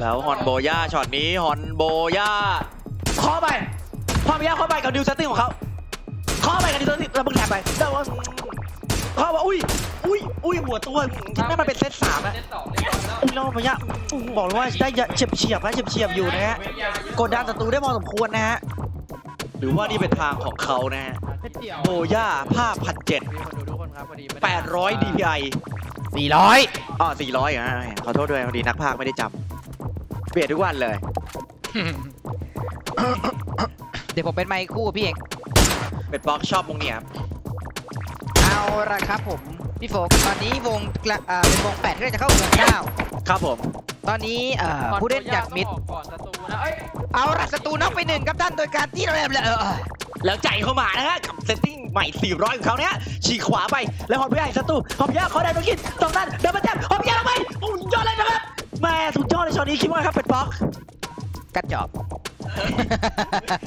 แล้วฮอนโบย่าช็อตนี้ฮอนโบย่าเคาะไปฮอนโบย่าเคาะไปกับดิวเซตติ้งของเขาเคาะไปกับดิวเซตติ้งแล้วมึงแถบไปแล้วว่าเคาะว่าอุ้ยอุ้ยอุ้ยหัวตัวคิดว่ามันเป็นเซตสามนะเล่นสองเล่นสองแล้วอุ้ยแล้วฮอนโบย่าอู้หูบอกเลยว่าได้เฉียบเฉียบๆนะเฉียบเฉียบๆอยู่นะฮะกดดันศัตรูได้พอสมควรนะฮะหรือว่านี่เป็นทางของเขานะฮะเดี่ยวโบย่าภาพพันเจ็ดมีคนดูทุกคนครับพอดีแปดร้อย DPI สี่ร้อยอ๋อสี่ร้อยอะขอโทษด้วยพอดีนักพากย์ไม่ได้จำเปลี่ยนทุกวันเลย เดี๋ยวผมเป็นไมค์คู่พี่เองเป็นบล็อกชอบมุงเนี่ยครับเอาละครับผม พี่โฟกตอนนี้วงกละเอ่อเป็นวงแปดที่เราจะเข้าวงเก้าครับผม ตอนนี้เอ่อผู้เล่นจากมิดก่อนศัตรูนะเอ้ยเอาละศัตรูน็อกไปหนึ่งครับท่านโดยการที่เราแบบเออแล้วใจเข้ามานะฮะกับเซตติ้งใหม่ 400 ของเขาเนี่ยฉีกขวาไปแล้วฮอปย่าอีกศัตรูฮอปย่าเขาได้ธุรกิจตรงนั้นเดินมาแทบฮอปย่าลงไปโอ้ยยอดเลยนะครับ แม่สุดยอดในช็อตนี้คิดว่าครับเป็นบล็อกกระจอก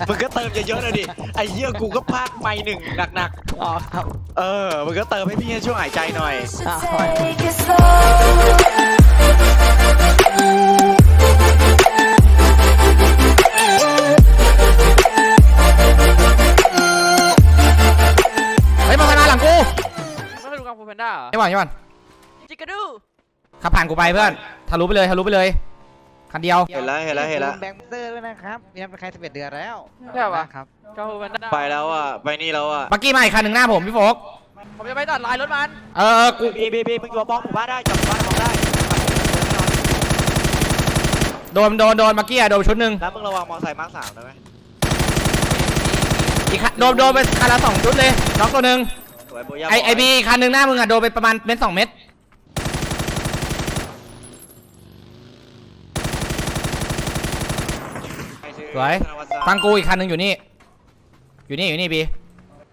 มึงก็เติมเยอะๆเลยดิไอ้เหี้ยกูก็พากไม่หนึ่งหนักอ๋อครับๆ เออมึงก็เติมให้พี่ช่วงหายใจหน่อย Take it slow. เฮ้ยมามาหลังกูไม่เคยดูกังฟูแพนด้าเหรอไม่หวังไม่หวังจิกาดู ขับผ่านกูไปเพื่อนทะลุไปเลยทะลุไปเลยคันเดียวเห็นแล้วเห็นแล้วเห็นแล้วแบงค์เซอร์ด้วยนะครับมีน้ำเป็นใครสิบเอ็ดเดือนแล้วใช่ปะครับกังฟูแพนด้าไปแล้วอะไปนี่แล้วอะเมื่อกี้มาอีกคันหนึ่งหน้าผมพี่โฟกผมจะไปตัดลายรถมันเออกูบีบีบีมึงอยู่บล็อกหมู่บ้านได้จับหมู่บ้านมองได้โดนโดนโดนเมื่อกี้อะโดนชุดหนึ่งแล้วมึงระวังมอไซค์มาร์คสามได้ไหมอีกคันโดนโดนไปคันละสองชุดเลยน็อกตัวหนึ่งสวยโบย่าไอไอบีคันหนึ่งหน้ามึงอะโดนไปประมาณเม็ดสองเม็ด สวย ฟังกูอีกคันหนึ่งอยู่นี่ อยู่นี่อยู่นี่บี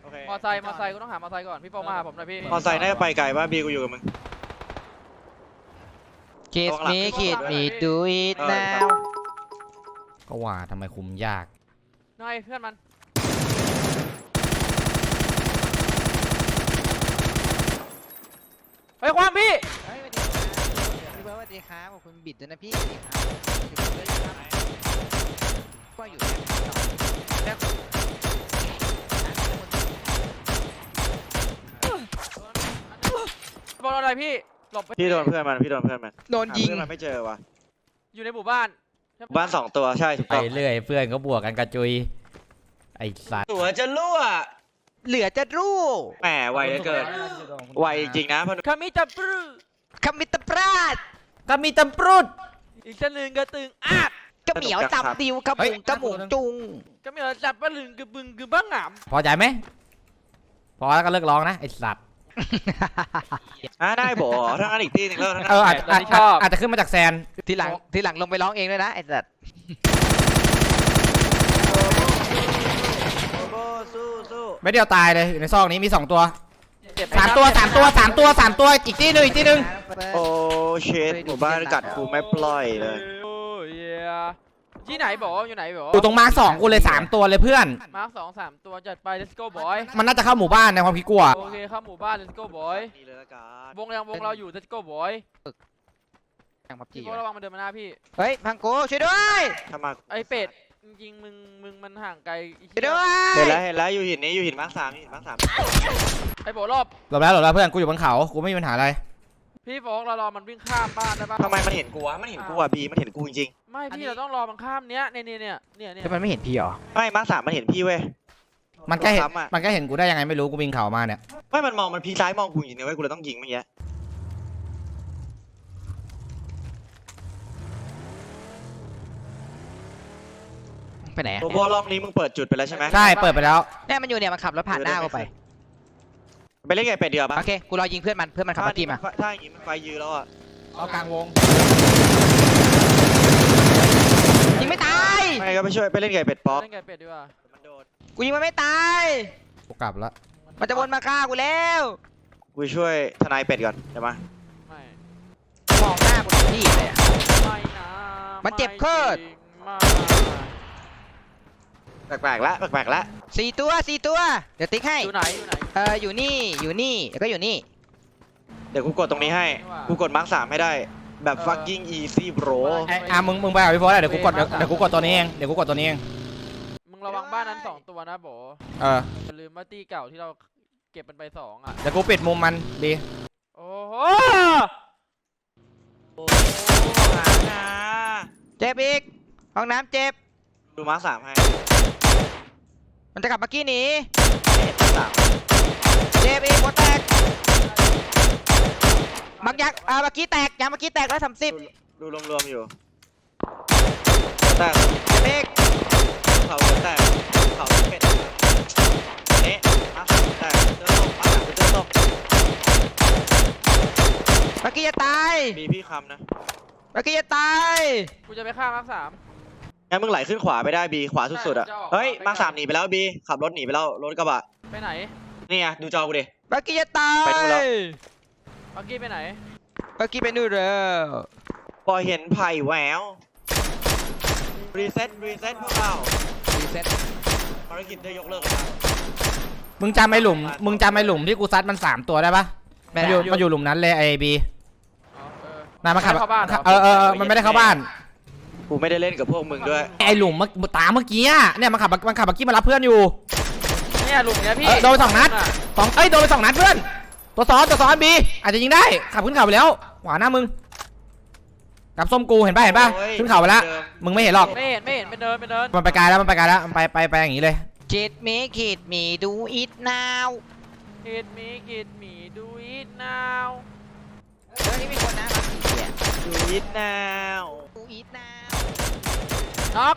โอเคมอไซค์มอไซค์กูต้องหามอไซค์ก่อนพี่โฟมาหาผมหน่อยพี่มอไซค์น่าจะไปไกลป่ะบีกูอยู่กับมึงคิดมีคิดมีดูอิทเออ now ก็ว่าทำไมคุมยากหน่อยเพื่อนมันไปความพี่เฮ้ยสวัสดีครับพี่เบิร์ดสวัสดีครับขอบคุณบิดด้วยนะพี่ ก็อยู่แล้วบอลอะไรพี่ หลบไปพี่โดนเพื่อนมันพี่โดนเพื่อนมันโดนยิง หาเพื่อนมันไม่เจอวะอยู่ในหมู่บ้านใช่ปะบ้านสองตัวใช่ถูกไปต้องเรื่อยเพื่อนก็บวกกันกระจุย ไอ้สัตว์ตัวจะรั่วเหลือจะรู้แหมไวเหลือเกินไวจริงๆนะพราะคามิจับปรือคำมิตรปราดก็มีตำปรุดอีกชั้นหนึ่งกระตึงอาด ก็เหมียวจับดิวกระปุงกระหมูจุงก็มีเราจับปะลึงกระบึงกระบ้างหามพอใจไหมพอแล้วก็เลิกร้องนะไอ้สัตว์อะได้บ่ถ้างั้นอีกที่หนึงแล้วถ้างั้นเอออาจอาจอาจอาจจะขึ้นมาจากแซนทีหลังทีหลังลงไปร้องเองด้วยนะไอ้สัตว์โบสู้สู้ไม่เดียวตายเลยอยู่ในซอกนี้มีสองตัวเจ็บไหสามตัวสามตัวสามตัวสามตัวอีกที่หนึ่งอีกที่หนึ่งโอ้เชดหมู่บ้านกัดกูไม่ปล่อยเลยโอ้ ยเหี้ยที่ไหนบอกอยู่ไหนบอกอยู่ตรงมาร์คสองกูเลยสามตัวเลยเพื่อน มาร์คสองสามตัวจัดไป let's go boy มันน่าจะเข้าหมู่บ้านในความคิดกูอะโอเคเข้าหมู่บ้าน let's go boy นี่เลยละกันวงยังวงเราอยู่ let's go boy ยังพับจีพี่โฟระวังมันเดินมาหน้าพี่ เฮ้ยพังโกช่วยด้วยถ้ามาไอเป็ดจริงๆมึงมึงมันห่างไกลอีกช่วยด้วยเห็นแล้วเห็นแล้วอยู่หินนี้อยู่หินมาร์คสามอยู่หินมาร์คสามไอโบรอบหลบแล้วหลบแล้วเพื่อนกูอยู่บนเขากูไม่มีปัญหาอะไร พี่โฟกเรารอมันวิ่งข้ามบ้านได้ปะทำไมมันเห็นกูวะมันเห็นกูอะบีมันเห็นกูจริงไม่พี่เราต้องรอมันข้ามเนี้ยเนี่ยเนี่ยเนี่ยเนี่ยเนี่ยแต่มันไม่เห็นพี่หรอ ๆไม่มาร์คสามมันเห็นพี่เว้ย มันก็เห็น ซ้ำอะ มันก็เห็นกูได้ยังไงไม่รู้กูวิ่งเขามาเนี่ย ไม่มันมองมันพีซ้ายมองกูจริงๆเว้ยกูเลยต้องยิงเมื่อกี้ไปไหนโบโบรอบนี้มึงเปิดจุดไปแล้วใช่ไหม ใช่ เปิดไปแล้ว เนี่ยมันอยู่เนี่ยมันขับรถผ่านหน้ากูไป ไปเล่นไงเป็ดเดียวปะโอเค กูรอยิงเพื่อนมัน เพื่อนมันขับรถทีมมาถ้าอย่างงี้มันไฟยืนแล้วอะเอากลางวง ยิงไม่ตาย ไม่ก็ไปช่วยไปเล่นไงเป็ดป๊อปเล่นไก่เป็ดดีกว่ามันโดนกูยิงมันไม่ตาย กูกลับละมันจะวนมาฆ่ากูแล้ว กูช่วยทนายเป็ดก่อนใช่ไหมไม่มองหน้ากูที่เลยอะ ไม่นะมันเจ็บโคตร ไม่แปลกๆละแปลกๆละสี่ตัวสี่ตัว เดี๋ยวติ๊กให้ อยู่ไหนอยู่ไหน เอออยู่นี่อยู่นี่แล้วก็อยู่นี่ เดี๋ยวกูกดตรงนี้ให้ กูกดมาร์คสามให้ได้ แบบ fucking easy bro ไอ้อะมึงมึงไปกับพี่โฟกได้เดี๋ยวกูกดเดี๋ยวเดี๋ยวกูกดตัวนี้เองเดี๋ยวกูกดตัวนี้เองมึงระวังบ้านนั้นสองตัวนะโบเอออย่าลืมว่าตีเก่าที่เราเก็บมันไปสองอะ เดี๋ยวกูปิดมุมมันดีโอ้โหโอ้หาหาเจ็บอีกห้องน้ำเจ็บ ดูมาร์คสามให้ มันจะกลับมากี้หนี ยักษ์อ่าเมื่อกี้แตกยางเมื่อกี้แตกร้อยสามสิบดูรวมๆอยู่แต่เจ็บอีกเขาแต่เขาเป็นนี่มาร์คสามแต่เดินตกมาร์คสามเป็นเดินตกเมื่อกี้จะตายมีพี่คำนะเมื่อกี้จะตายกูจะไปฆ่ามาร์คสาม งั้นมึงไหลขึ้นขวาไปได้บีขวาสุดๆอะ ใช่ผมจะออกเฮ้ยไปมาร์คก่อนสามหนีไปแล้วบีขับรถหนีไปแล้วรถกระบะไปไหนนี่ไงดูจอกูดิ เมื่อกี้จะตายไปนู่นแล้วปักกี้ไปไหน เมื่อกี้ไปนู่นแล้วพอเห็นไผ่แหววรีเซ็ตรีเซ็ตพวกเรารีเซ็ตภารกิจได้ยกเลิกแล้วมึงจำไอ้หลุม มึงจำไอ้หลุมที่กูซัดมันสามตัวได้ปะไม่มันได้อยู่มันอยู่หลุมนั้นเลยไอ้บีอ๋อเออน่ามันขับไม่ได้เข้าบ้านเหรอเออเออเออมันไม่ได้เข้าบ้าน กูไม่ได้เล่นกับพวกมึงด้วย ไอ้หลุมเมื่อตามเมื่อกี้อะเนี่ยมันขับมันขับเมื่อกี้มารับเพื่อนอยู่เนี่ยหลุมเนี้ยพี่เออโดนสองนัดะสองเอ้ยโดนไปสองนัดเพื่อน ตัวซ้อนตัวซ้อนบีอาจจะยิงได้ขับขึ้นเขาไปแล้ว ขวาหน้ามึงกับส้มกูเห็นป่ะเห็นป่ะโอ้ยขึ้นเขาไปแล้วเดิม มึงไม่เห็นหรอกไม่เห็นไม่เห็นเป็นเดินเป็นเดินมันไปไกลแล้วมันไปไกลแล้วมันไปไปไปอย่างนี้เลย จิตมีขีดมีดูอิทนาวกิดมีกิดมีดูอีทนาวเฮ้ยมีคนนะมาสี่เสียดูยิดนาวดูอิทนาวน็อก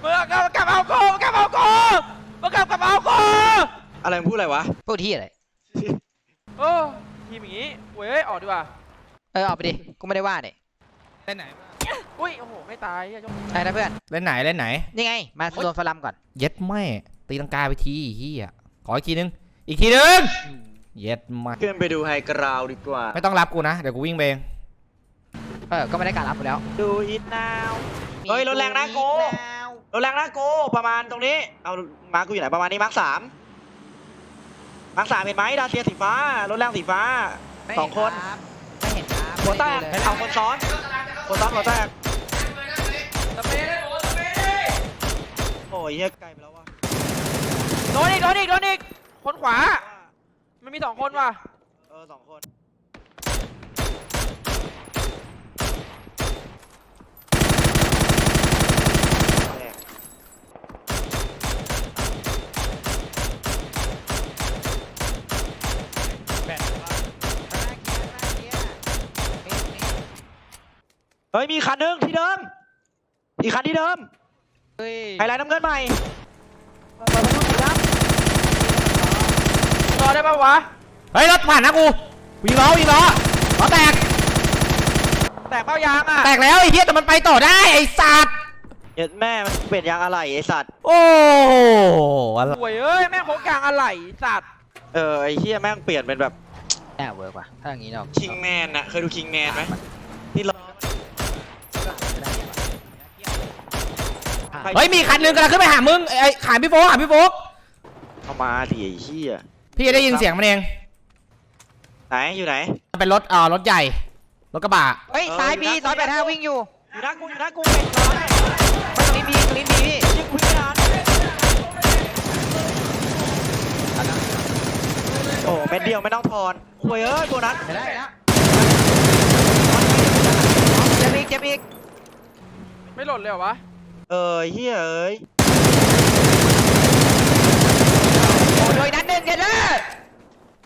เมื่อกลับกลับเอาโกกลับเอาโก อาโกอะไรมึงพูดอะไรวะพูดที่อะไรโอ้ทีมอย่างงี้เว้ยออกดีกว่าเออออกไปดิ กูไม่ได้ว่าเนี่ยเล่นไหน อุ้ยโอ้โหไม่ตายเหี้ยจงไอ้นะเพื่อน เล่นไหนเล่นไหน นี่ไง มาโดนฟลัมก่อน เย็ดแม่ตีลังกาไปทีเฮียขออีกทีนึง อีกทีนึง เย็ดแม่ขึ้นไปดูไฮกราวดีกว่า ไม่ต้องรับกูนะ เดี๋ยวกูวิ่งไปเองเออ ก็ไม่ได้การรับกูแล้ว ดูยิดนาว เฮ้ยรถแรงนะ โกรถแรงนะโกประมาณตรงนี้ เอามาร์คกูอยู่ไหนประมาณนี้มาร์คสามมาร์คสามเห็นไหมดาเซียสีฟ้ารถแรงสีฟ้าสองคนไม่เห็นครับหัวแตกไม่ได้ดูเลยเอาคนซ้อนคนซ้อนหัวแตกสเปรย์ได้โอ้สเปรย์ได้โอ้ยเฮียไกลไปแล้ววะโดนอีกโดนอีกโดนอีกคนขวามันมีสองคนว่ะเออสองคน เฮ้ยมีคันหนึงที่เดิม อีกคันที่เดิมเฮ้ยไฮไลท์น้ำเงินใหม่เปิดประตูสีดำรอได้ปะวะ เฮ้ยรถผ่านนะกูวิ่งล้อวิ่งล้อล้อแตก แตกเป้ายางอะ แตกแล้วไอ้เหี้ยแต่มันไปต่อได้ไอ้สัตว์เห็ดแม่มันเปลี่ยนยางอะไรไอสัตว์ โอ้อะไรห่วยเอ้ยแม่งโคกยางอะไรสัตว์ เออไอเฮียแม่งเปลี่ยนเป็นแบบแอบเวิร์กว่ะถ้าอย่างนี้เนาะคิงแมนอะเคยดูคิงแมนไหมที่ล้อ เฮ้ยมีคันหนึงกำลังขึ้นไปหามึงไอ้ไอ้ขายพี่โฟกหาพี่โฟกเอามาดิไอ้เฮียพี่ได้ยินเสียงมันเองไหนอยู่ไหน มันเป็นรถอ่ารถใหญ่รถกระบะเฮ้ยเออซ้ายอยู่บีนะซ้ายแปดห้าวิ่งอยู่อยู่หน้ากูอยู่หน้ากูเป็นร้อยมาตรงนี้บีตรงนี้บีพี่ยิงกูไม่นานโอ้เม็ดเดียวไม่ต้องทอนคุยเอ้ยโบนัสเห็นแล้วเห็นแล้วเจ็บอีกเจ็บอีกไม่หล่นเลยเหรอวะ เออเฮียเอ้ยโอ้โดยนัดหนึ่งเห็นแล้ว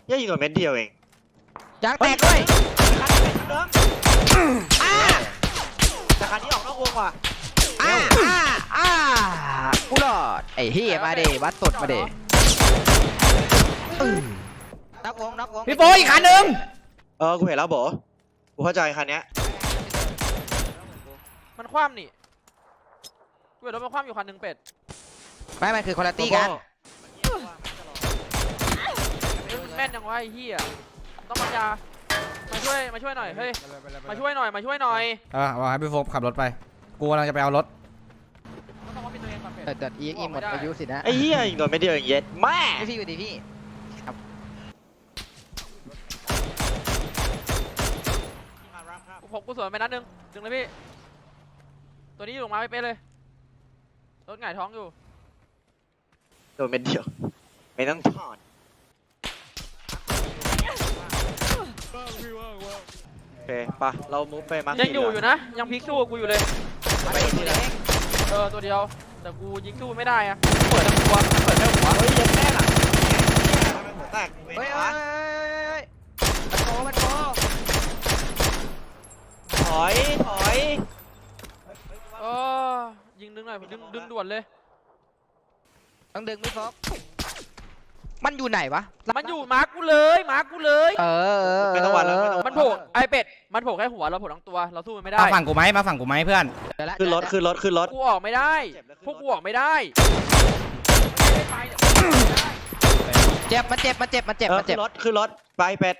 เฮียยิงกับเม็ดเดียวเองยางแตกด้วยคันนี้เป็นคันเดิมอ้าแต่คันนี้ออกนอกวงว่ะอ้าอ้าอ้ากูรอดไอ้เฮียมาเดวัดสดมาเดนักวงนักวงพี่โฟกอีกคันหนึงเออกูเห็นแล้วโบกูเข้าใจคันเนี้ยมันคว่ำนี่ กูเห็นรถมันคว่ำอยู่คันหนึ่งเป็ดไม่มันคือคุณตี้กันเฮ้ยมันแม่นยังวะไอ้เหี้ยต้องปัญญามาช่วยมาช่วยหน่อยเฮ้ยมาช่วยหน่อยมาช่วยหน่อยเออเอาให้พี่โฟกขับรถไปกูกำลังจะไปเอารถต้องมาปิดตัวเองก่อนเป็ดเออแต่อีอีหมดอายุสินะไอ้เหี้ยยิงโดนไม่เดียวอย่างเย็ดแม่ไม่พี่อยู่ดีพี่กูผมกูสวนไปนัดหนึงดึงเลยพี่ ตัวนี้อยู่ลงมาไม่เป็นเลย รถหงายท้องอยู่ โดนไม่เดียว ไม่ต้องถอดโอเคปะเรามุฟไปมาร์คยังอยู่อยู่นะ ยังพลิกสู้กับกูอยู่เลยไปทีละเออตัวเดียว แต่กูยิงสู้ไม่ได้อะเปิดทั้งตัวเปิดแค่หัวเฮ้ยเย็ดแม่หลังหัวแตกเฮ้ยเฮ้ยเฮ้ยมันโกมันโกถอย ถอยเออยิง ดึงหน่อยดึงดึงด่วนเลย ต้องดึงไม่ฟอกมันอยู่ไหนวะมันอยู่มาร์กกูเลยมาร์กกูเลยเออเออไม่ต้องหวั่นแล้วไม่ต้องมันโผล่ไอเป็ดมันโผล่แค่หัวเราโผล่ทั้งตัวเราสู้มันไม่ได้มาฝั่งกูไหมมาฝั่งกูไหมเพื่อนเดี๋ยวละขึ้นรถขึ้นรถขึ้นรถ กูออกไม่ได้พวกกูออกไม่ได้เจ็บมันเจ็บมันเจ็บมันเจ็บเออมันเจ็ขึ้บนรถขึ้นรถไปเป็ด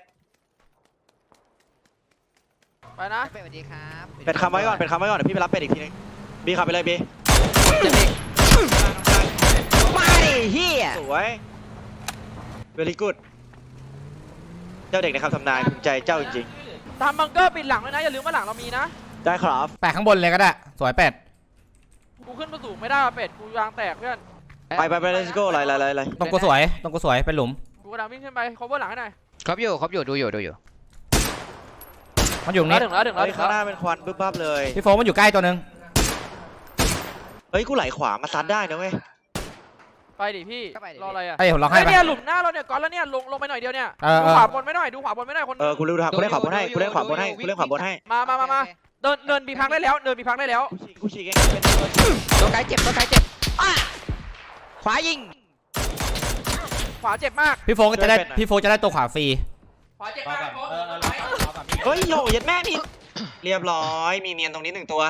ไปนะสวัสดีครับเป็ดคำไว้ก่อนเป็ดคำไว้ก่อนเดี๋ยวพี่ไปรับเป็ดอีกทีนึงบีขับไปเลยบี เจ็บอีกมาดิเฮียสวย very good เจ้าเด็กในคำทำนายภูมิใจเจ้าจริงทำบังเกอร์ปิดหลังด้วยนะ อย่าลืมว่าหลังเรามีนะ ๆ ได้ครับแปะข้างบนเลยก็ได้ สวยเป็ดกูขึ้นมาสูงไม่ได้ว่ะเป็ด กูยางแตกเพื่อน ไปไปไป let's go ไล่ไล่ไล่ไล่ตรงกูสวยตรงกูสวยเป็นหลุม กูกระดังวิ่งขึ้นไป cover หลังให้หน่อยครบอยู่ครบอยู่ดูอยู่ดูอยู่มันอยู่ตรงนี้ ถึงแล้วถึงแล้วเฮ้ยถึงข้างหแล้วน้าเป็นควันบึ้บบับเลยพี่โฟกมันอยู่ใกล้ตัวหนึง เฮ้ยกูไหลขวามาซัดได้นะเว้ยไปดิพี่รออะไรอะไอ้ยผมล็อกให้ไอ้ไปเนี่ยหลุมหน้าเราเนี่ยก่อนแล้วเนี่ยลงลงไปหน่อยเดียวเนี่ยเออดูเออขวาบนไม่หน่อยดูขวาบนไม่หน่อยคนเออกูรู้ทางกูเล่นขวาบนให้กูเล่นขวาบนให้กูเล่นขวาบนให้มามามามาเดินเดินบีพักได้แล้วเดินบีพักได้แล้วกูฉีกกูฉีกเองเป็นตัวฉีกตัวไกลเจ็บตัวไกลเจ็บอะขวายิงขวาเจ็บมากพี่โฟกจะได้พี่โฟกจะได้ตัวขวาฟรีขวาเจ็บมากเฮ้ยโหเย็ดแม่มีเรียบร้อยมีเนียนตรงนี้หนึ่งตัว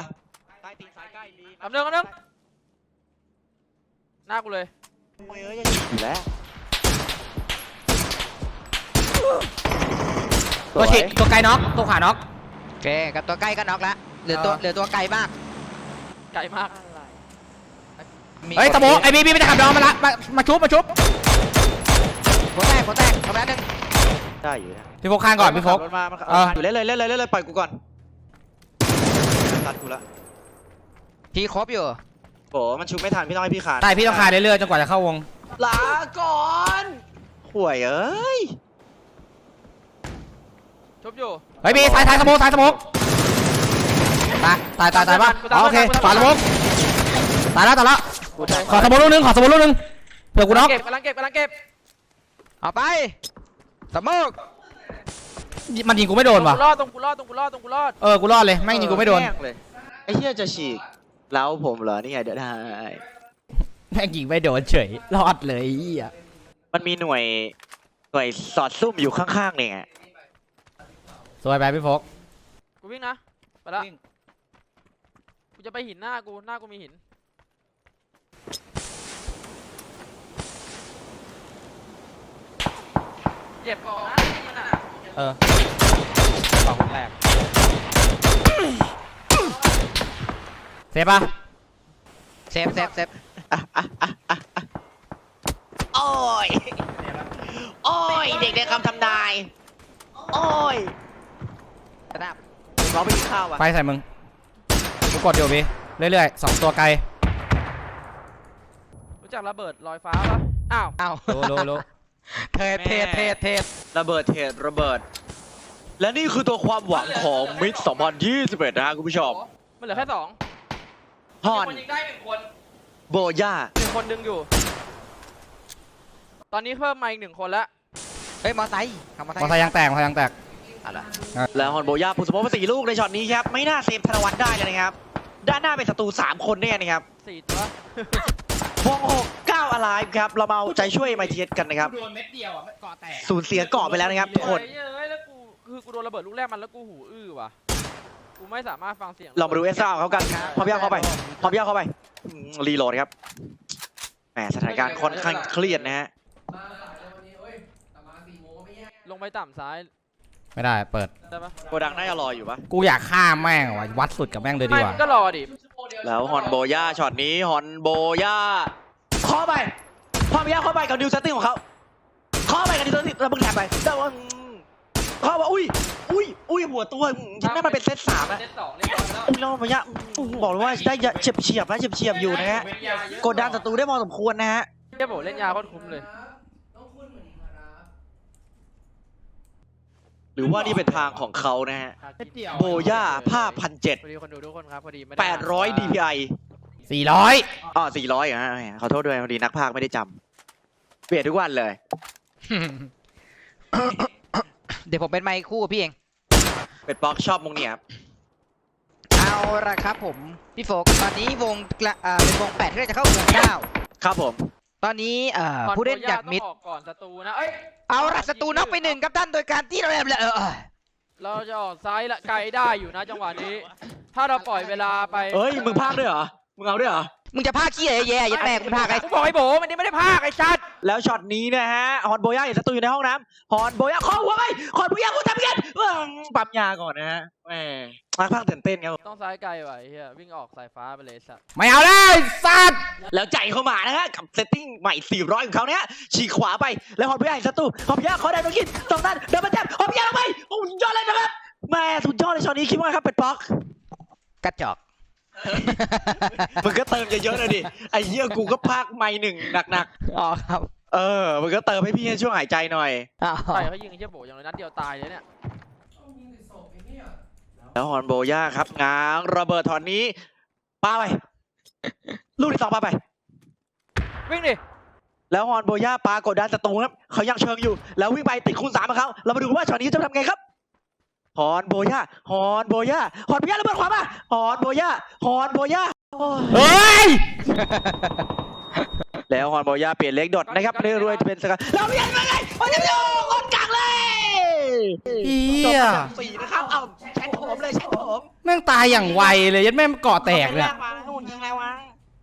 ใต้ตีนซ้ายใกล้ลีคำเดิมคำเดิม หน้ากูเลยโอ้ยเอ้ยยังอยู่แล้วตัวฉีกตัวไกลน็อกตัวขวาน็อกโอเคกับตัวใกล้ก็น็อกละเหลือตัวเออเหลือตัวไกลมากไกลมากมีเฮ้ยตะโมไอ้บีบีไปขับน้องมาละมามาชุบมาชุบหัวแตกหัวแตกทำแล้วนึงได้อยู่นะพี่โฟกข้างก่อนพี่โฟกขับรถมามันขับเอออยู่เล่นเลยเล่นเลยเล่นเลยปล่อยกูก่อนตัดกูละพี่ครบอยู่ โอ้มันชุบไม่ทันพี่ต้องให้พี่ขาดใช่พี่ต้องคายเรื่อยๆจนกว่าจะเข้าวง ลาก่อนห่วยเอ้ยชุบอยู่ เฮ้ยบีซ้ายซ้ายสโมกซ้ายสโมกตายตายตายตายปะอ๋อโอเคขวาสโมกตายแล้วตายแล้วกูตายขอสโมกลูกนึงขอสโมกลูกนึงเผื่อกูน็อกเก็บกำลังเก็บกำลังเก็บเอาไปสมกมันยิงกูไม่โดนว่ะตรงกูรอดตรงกูรอดตรงกูรอดตรงกูรอดเออกูรอดเลยแม่งยิงกูไม่โดนแกล้งเลยไอ้เหี้ยจะฉีก แล้วผมเหรอนี่ไงเดี๋ยวได้แม่งยิงไม่โดนเฉย รอดเลยไอ้เหี้ยมันมีหน่วยหน่วยสอดซุ่มอยู่ข้างๆเนี่ยสวยไปพี่โฟกกูวิ่งนะไปละกูจะไปหินหน้ากูหน้ากูมีหินเจ็บก่อนนะมันอะเออสองแตก เซ ฟปะเซฟเซฟเซฟโอ้ย โอ้ย เด็กในคำทำนาย โอ้ยกระดับน้องไปกินข้าวอะไฟใส่มึงกูกดอยู่พี่เรื่อยๆสองตัวไกลรู้จักระเบิดลอยฟ้าปะอ้าว เอ้ารู้รู้รู้เทศเทศเทศเทศระเบิดเทศระเบิด และนี่คือตัวความหวังของมิด2021นะฮะคุณผู้ชม มันเหลือแค่สอง ฮอน มีคนยิงได้หนึ่งคน โบย่า หนึ่งคนดึงอยู่ ตอนนี้เพิ่มมาอีกหนึ่งคนแล้วเฮ้ยมอไซค์ขับมอไซมอค์ไซค์ยางแตกมอไซค์ยางแตกอะไรแล้วฮอนโบย่าปุสโมมาสี่ลูกในช็อตนี้ครับ ไม่น่าเซฟธนวัฒน์ได้เลยนะครับ ด้านหน้าเป็นศัตรูสามคนเนี่ยนะครับสี่ตัว วงหกเก้าอะไรครับ เรามาเอาใจช่วยไมเทียสกันนะครับ โดนเม็ดเดียวอะเกาะแตก สูญเสียเกาะไปแล้วนะครับทุกคนเฮ้ยเฮ้ยแล้วกู คือกูโดนระเบิดลูกแรกมันแล้วกูหูอื้อว่ะกู ไม่สามารถฟังเสียงเรามาดูเอสซ่าของเขากันพร้อมย่างเข้าไปพร้อมย่างเข้าไปอืมรีโหลดครับแหมสถานการณ์ค่อนข้างเครียดนะฮะลงไปต่ำซ้ายไม่ได้เปิด ได้ปะโกดังน่าจะรออยู่ปะกูอยากฆ่าแม่งว่ะวัดสุดกับแม่งเลยดีไม่กว่ามึงก็รอดิแล้วฮอนโบย่าช็อตนี้ฮอนโบย่าเคาะไปฮอนโบย่าเคาะไปกับนิวเซตติ้งของเขาเคาะไปกับนิวเซตติ้งแล้วมึงแถบไปแต่ว่าอืม เคาะว่าอุ้ย อุ้ย อุ้ยหัวตัวอืมฉันแม่มันเป็นเซตสามอะเล่นสองเล่นสองแล้วอุ้ยแล้วฮอนโบย่าอืมบอกเลยว่าได้เฉียบเฉียบๆนะเฉียบเฉียบๆอยู่นะฮะ กดดันศัตรูได้พอสมควรนะฮะเจ้าโบเล่นยาโคตรคุ้มเลย หรือว่านี่เป็นทางของเขานะฮะ โบย่าผ้าพันเจ็ดพอดีคนดูทุกคนครับพอดีไม่ได้แปดร้อย DPI สี่ร้อยอ๋อสี่ร้อยอะฮะขอโทษด้วยพอดีนักพากย์ไม่ได้จำเปลี่ยนทุกวันเลย เดี๋ยวผมเป็นไมค์คู่กับพี่เอง เป็ดป๊อกชอบมุงเนี่ยครับเอาละครับผม พี่โฟกตอนนี้วงกละอ่าเป็นวงแปดที่เราจะเข้าวงเก้าครับผม ตอนนี้เอ่อก่อนผู้เล่นจากมิดโบย่ต้องออกก่อนศัตรูนะ เอ้ย เอาละศัตรูน็อกไปหนึ่งครับท่านโดยการที่เราแบบเออเออเราจะออกซ้ายละไกลได้อยู่นะจังหวะนี้ ถ้าเราปล่อยเวลาไป เอ้ย มึงพากย์ด้วยเหรอ มึงเอาด้วยเหรอ มึงจะพาขี้อะไรแย่ๆยัดแม่กูพาใครกูบอกไอ้โบมันนี่ไม่ได้พากไอ้ชัดแล้วช็อตนี้นะฮะฮอนโบย่าเห็นศัตรูอยู่ในห้องน้ำฮอนโบย่าขอหัวไปขอนโบย่ากูทำกันเอิ่มปั๊มยาก่อนนะฮะแหมนักพากย์ตื่นเต้นครับต้องซ้ายไกลว่ะไอ้เฮียวิ่งออกสายฟ้าไปเลยสัตว์ไม่เอาเลยสัตว์แล้วใจเข้ามานะฮะกับเซตติ้งใหม่ 400 ของเขาเนี่ยฉีกขวาไปแล้วฮอนโบย่าเห็นศัตรูฮอนโบย่าขอได้ตรงกินตรงนั้นเดินมาแทบฮอนโบย่าลงไปโอ้ยยอดเลยนะครับแหม่สุดยอดเลยช็อตนี้คิดว่าครับเป็ดป๊อกกระจอก มึงก็เติมเยอะๆเลยดิไอ้เหี้ยกูก็พากไม่หนึ่งหนักอ๋อครับๆ เออมึงก็เติมให้พี่ให้ช่วงหายใจหน่อยอ๋อใช่เขายิงไอ้เจ้าโบอย่างน้อยนัดเดียวตายเลยเนี่ยแล้วฮอนโบย่าครับง้างระเบิดถอนนี้ปาไป ลูกที่สองปาไป วิ่งดิแล้วฮอนโบย่าปากดดันศัตรูครับเขายังเชิงอยู่ แล้ววิ่งไปติดคูณสามของเขาเรามาดูว่าช็อตนี้จะทำไงครับ ฮอนโบย่าฮอนโบย่าฮอนโบย่าระเบิดขวามาฮอนโบย่าฮอนโบย่าโอ้ยเฮ้ย แล้วฮอนโบย่าเปลี่ยนเล็กดอทนะครับเรื่อยๆจะเป็นสกัดแล้วเปลี่ยนไปไงโอ้ยจะอยู่คนกลางเลยเฮีจบยอันดับสี่นะครับเอาแชทผมเลยแชทผมแม่งตายอย่างไวเลยยัดแม่งเกาะแตกเลยแรอะกมาหุ่นยิงแล้ววะ